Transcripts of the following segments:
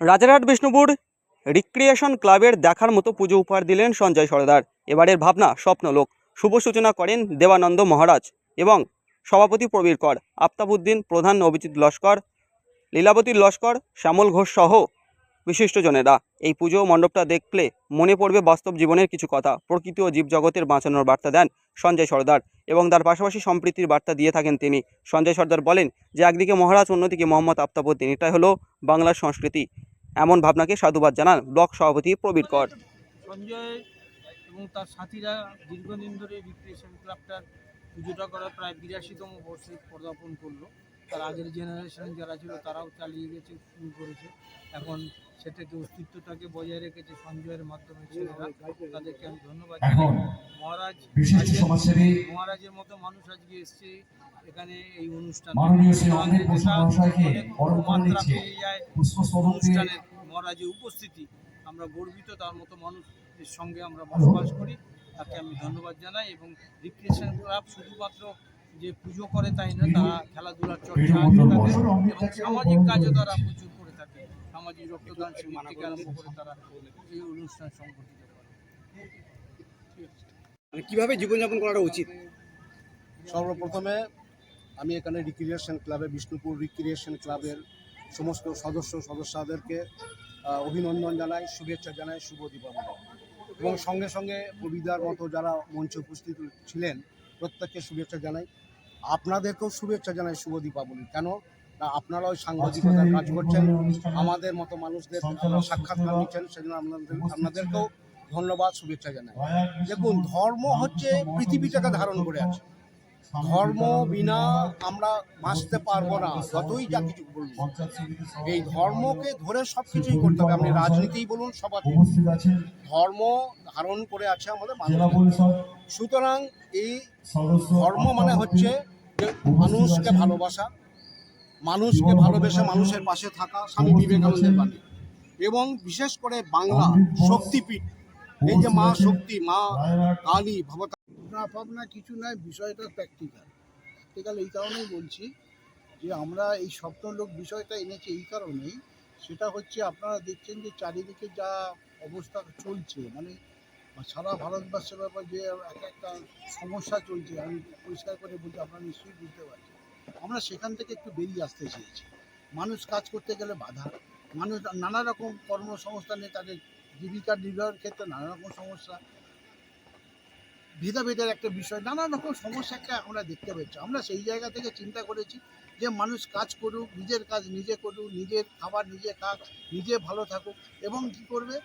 Rajarhat Bishnupur recreation ক্লাবের দেখার মতো পুজো উপহার দিলেন সঞ্জয় সরদার। এবারের ভাবনা স্বপ্নলোক। শুভ সূচনা করেন দেবানন্দ মহারাজ এবং সভাপতি প্রবীর কর আফতাবুদ্দিন প্রধান অভিজিৎ লস্কর, লীলাবতী লস্কর, শ্যামল ঘোষ সহ বিশিষ্টজনেরা। এই পুজো মণ্ডপটা দেখলে মনে পড়বে বাস্তব জীবনের কিছু কথা। প্রকৃতি ও জীবজগতের বাঁচানোর বার্তা দেন সঞ্জয় সর্দার এবং তার পাশাপাশি সম্প্রীতির বার্তা দিয়ে থাকেন তিনি। সঞ্জয় সর্দার বলেন যে, একদিকে মহারাজ, অন্যদিকে মোহাম্মদ আফতাবুদ্দিন এটাই হলো বাংলার সংস্কৃতি। এমন ভাবনাকে সাধুবাদ জানান ব্লক সভাপতি প্রবীর কর। সঞ্জয় এবং তার সাথীরা দীর্ঘদিন ধরে রিক্রিয়েশন ক্লাবটার পুজোটা করার প্রায় বিরাশিতম বর্ষে পদার্পণ করল। তার আগের জেনারেশন যারা ছিল তারাও চালিয়ে গেছে শুরু করেছে। এখন সেটাকে অস্তিত্বটাকে বজায় রেখেছে সঞ্জয়ের মাধ্যমে ছেলেরা। তাদেরকে আমি ধন্যবাদ জানাই। মহারাজ মহারাজের মতো মানুষ আজকে এসছে এখানে এই অনুষ্ঠান মাননীয় মহারাজের উপস্থিতি আমরা গর্বিত তার মতো মানুষের সঙ্গে আমরা বসবাস করি। তাকে আমি ধন্যবাদ জানাই এবং রিক্রিয়েশন ক্লাব শুধুমাত্র যে পুজো করে তাই না তারা খেলাধুলার চর্চা আছে তাদের এবং সামাজিক কাজও তারা প্রচুর করে থাকে। সামাজিক রক্তদান থেকে আরম্ভ করে তারা এই অনুষ্ঠান সংগঠিত করে। মানে কীভাবে জীবনযাপন করাটা উচিত? সর্বপ্রথমে আমি এখানে রিক্রিয়েশন ক্লাবে বিষ্ণুপুর রিক্রিয়েশন ক্লাবের সমস্ত সদস্য সদস্যদেরকে অভিনন্দন জানাই শুভেচ্ছা জানাই শুভ দীপাবলি। এবং সঙ্গে সঙ্গে কবিদার মতো যারা মঞ্চে উপস্থিত ছিলেন প্রত্যেককে শুভেচ্ছা জানাই। আপনাদেরকেও শুভেচ্ছা জানাই শুভ দীপাবলি। কেন? না আপনারা ওই সাংবাদিকতার কাজ করছেন আমাদের মতো মানুষদের সাক্ষাৎকার নিচ্ছেন সেজন্য আপনাদের আপনাদেরকেও ধন্যবাদ শুভেচ্ছা জানাই। দেখুন ধর্ম হচ্ছে পৃথিবীটাকে ধারণ করে আছে। ধর্ম বিনা আমরা বাঁচতে পারব না যতই যা কিছু বলব এই ধর্মকে ধরে সব কিছুই করতে হবে। আপনি রাজনীতিই বলুন সবার ধর্ম ধারণ করে আছে আমাদের মানুষ সুতরাং এই ধর্ম মানে হচ্ছে যে মানুষকে ভালোবাসা মানুষকে ভালোবেসে মানুষের পাশে থাকা স্বামী বিবেকানন্দের বাণী। এবং বিশেষ করে বাংলা শক্তিপীঠ এই যে মা শক্তি মা কালী ভবতা। ভাবনা ভাবনা কিছু নয় বিষয়টা প্র্যাকটিক্যাল প্র্যাকটিক্যাল এই কারণেই বলছি যে আমরা এই স্বপ্নলোক বিষয়টা এনেছি এই কারণেই। সেটা হচ্ছে আপনারা দেখছেন যে চারিদিকে যা অবস্থা চলছে মানে সারা ভারতবর্ষের ব্যাপার যে এক একটা সমস্যা চলছে আমি পরিষ্কার করে বলছি আপনারা নিশ্চয়ই বুঝতে পারছেন। আমরা সেখান থেকে একটু বেরিয়ে আসতে চেয়েছি। মানুষ কাজ করতে গেলে বাধা। মানুষ নানা রকম কর্মসংস্থানে তাদের জীবিকা নির্বাহের ক্ষেত্রে নানা রকম সমস্যা। ভেদাভেদের একটা বিষয়, নানা রকম সমস্যা একটা আমরা দেখতে পাচ্ছি। আমরা সেই জায়গা থেকে চিন্তা করেছি যে মানুষ কাজ করুক, নিজের কাজ নিজে করুক, নিজের খাবার নিজে খাক, নিজে ভালো থাকুক এবং কি করবে?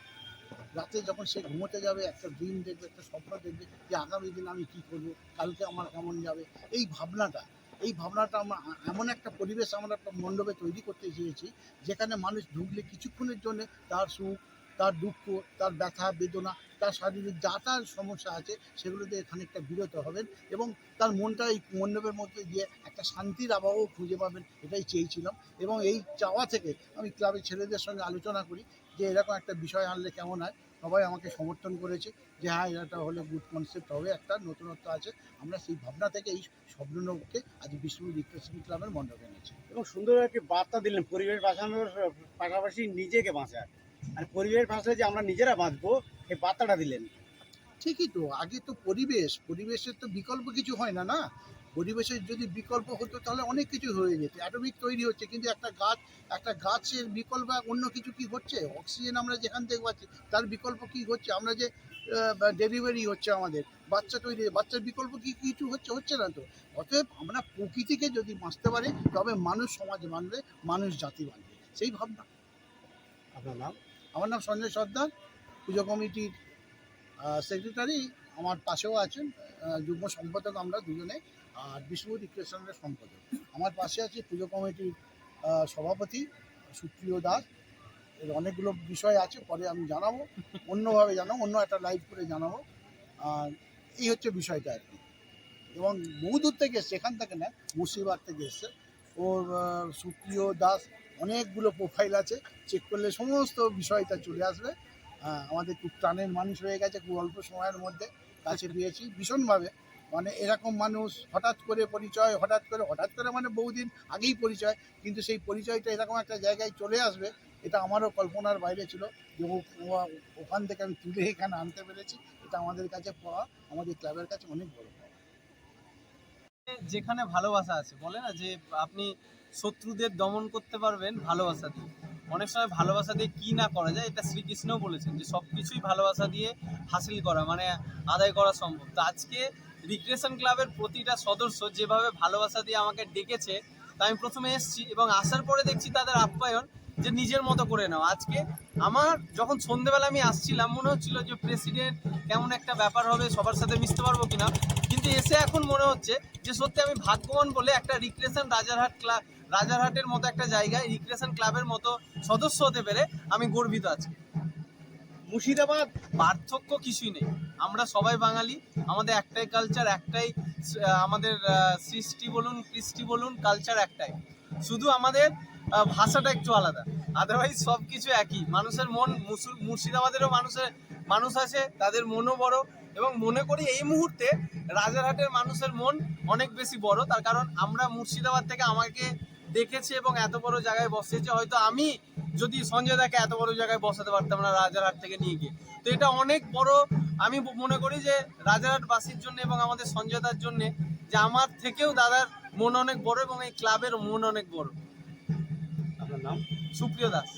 রাতে যখন সে ঘুমোতে যাবে, একটা দিন দেখবে, একটা স্বপ্ন দেখবে যে আগামী দিন আমি কি করব, কালকে আমার কেমন যাবে? এই ভাবনাটা এই ভাবনাটা আমরা এমন একটা পরিবেশ আমরা একটা মণ্ডপে তৈরি করতে চেয়েছি, যেখানে মানুষ ঢুকলে কিছুক্ষণের জন্য তার সুখ তার দুঃখ, তার ব্যথা, বেদনা, তার শারীরিক যা তার সমস্যা আছে সেগুলোতে খানিকটা বিরত হবেন এবং তার মনটা এই মণ্ডপের মধ্যে দিয়ে একটা শান্তির আবহাওয়া খুঁজে পাবেন এটাই চেয়েছিলাম এবং এই চাওয়া থেকে আমি ক্লাবের ছেলেদের সঙ্গে আলোচনা করি যে এরকম একটা বিষয় আনলে কেমন হয়। সবাই আমাকে সমর্থন করেছে যে হ্যাঁ এটা হলে গুড কনসেপ্ট হবে একটা নতুনত্ব আছে। আমরা সেই ভাবনা থেকে এই স্বপ্নকে আজ বিষ্ণু রিক্রেশন ক্লাবের মণ্ডপে এনেছি। এবং সুন্দর একটি বার্তা দিলেন, পরিবেশ বাঁচানোর পাশাপাশি নিজেকে বাঁচার আর পরিবেশ বাঁচলে যে আমরা নিজেরা বাঁচবো এই বার্তাটা দিলেন। ঠিকই তো আগে তো পরিবেশ পরিবেশের তো বিকল্প কিছু হয় না না? পরিবেশের যদি বিকল্প হতো তাহলে অনেক কিছু হয়ে যেত। অ্যাটমিক তৈরি হচ্ছে কিন্তু একটা গাছ একটা গাছের বিকল্প অন্য কিছু কি হচ্ছে? অক্সিজেন আমরা যেখান থেকে পাচ্ছি তার বিকল্প কি হচ্ছে? আমরা যে ডেলিভারি হচ্ছে আমাদের বাচ্চা তৈরি বাচ্চার বিকল্প কি কিছু হচ্ছে? হচ্ছে না তো। অতএব আমরা প্রকৃতিকে যদি বাঁচতে পারি তবে মানুষ সমাজ বাঁধবে মানুষ জাতি বাঁধবে। সেই ভাবনা। আপনার নাম? আমার নাম সঞ্জয় সর্দার, পুজো কমিটির সেক্রেটারি আমার পাশেও আছেন যুগ্ম সম্পাদক আমরা দুজনে, আর বিষ্ণু রিক্রেশনের সম্পাদক। আমার পাশে আছে পুজো কমিটির সভাপতি সুপ্রিয় দাস। এর অনেকগুলো বিষয় আছে, পরে আমি জানাব, অন্যভাবে জানাব, অন্য একটা লাইভ করে জানাব। আর এই হচ্ছে বিষয়টা আর কি। এবং বহুদূর থেকে এসছে, এখান থেকে না, মুর্শিদাবাদ থেকে এসছে। ওর সুপ্রিয় দাস অনেকগুলো প্রোফাইল আছে। চেক করলে সমস্ত বিষয়টা চলে আসবে। আহ, আমাদের খুব প্রাণের মানুষ হয়ে গেছে খুব অল্প সময়ের মধ্যে কাছে পেয়েছি ভীষণভাবে। মানে এরকম মানুষ হঠাৎ করে পরিচয় হঠাৎ করে হঠাৎ করে মানে বহুদিন আগেই পরিচয় কিন্তু সেই পরিচয়টা এরকম একটা জায়গায় চলে আসবে এটা আমারও কল্পনার বাইরে ছিল যে ওখান থেকে আমি তুলে এখানে আনতে পেরেছি এটা আমাদের কাছে পাওয়া আমাদের ক্লাবের কাছে অনেক বড়। যেখানে ভালোবাসা আছে, বলে না? যে আপনি শত্রুদের দমন করতে পারবেন ভালোবাসা দিয়ে। অনেক সময় ভালোবাসা দিয়ে কি না করা যায়, এটা শ্রীকৃষ্ণও বলেছেন যে সব কিছুই ভালোবাসা দিয়ে হাসিল করা মানে আদায় করা সম্ভব। তো আজকে রিক্রিয়েশন ক্লাবের প্রতিটা সদস্য যেভাবে ভালোবাসা দিয়ে আমাকে ডেকেছে, তা আমি প্রথমে এসেছি এবং আসার পরে দেখছি তাদের আপ্যায়ন যে নিজের মতো করে নাও। আজকে আমার যখন সন্ধেবেলা আমি আসছিলাম, মনে হচ্ছিল যে প্রেসিডেন্ট কেমন একটা ব্যাপার হবে, সবার সাথে মিশতে পারব কিনা? কিন্তু এসে এখন মনে হচ্ছে যে সত্যি আমি ভাগ্যবান বলে একটা রিক্রেশন রাজারহাট ক্লাব রাজারহাটের মতো একটা জায়গায় রিক্রেশন ক্লাবের মতো সদস্য হতে পেরে আমি গর্বিত আছি। মুর্শিদাবাদ পার্থক্য কিছুই নেই। আমরা সবাই বাঙালি, আমাদের একটাই কালচার একটাই আমাদের সৃষ্টি বলুন, কৃষ্টি বলুন কালচার একটাই। শুধু আমাদের ভাষাটা একটু আলাদা। আদারওয়াইজ সব কিছু একই। মানুষের মন মুর্শিদাবাদেরও মানুষের মানুষ আছে, তাদের মনও বড়। এবং মনে করি এই মুহূর্তে রাজারহাটের মানুষের মন অনেক বেশি বড়। তার কারণ আমরা মুর্শিদাবাদ থেকে আমাকে দেখেছে এবং এত বড় জায়গায় বসেছে। হয়তো আমি যদি সঞ্জয় দাকে এত বড় জায়গায় বসাতে পারতাম না রাজারহাট থেকে নিয়ে গিয়ে। তো এটা অনেক বড়। আমি মনে করি যে রাজারহাটবাসীর জন্য এবং আমাদের সঞ্জয় দার জন্য যে আমার থেকেও দাদার মন অনেক বড় এবং এই ক্লাবের মন অনেক বড়। নাম সুপ্রিয় দাস।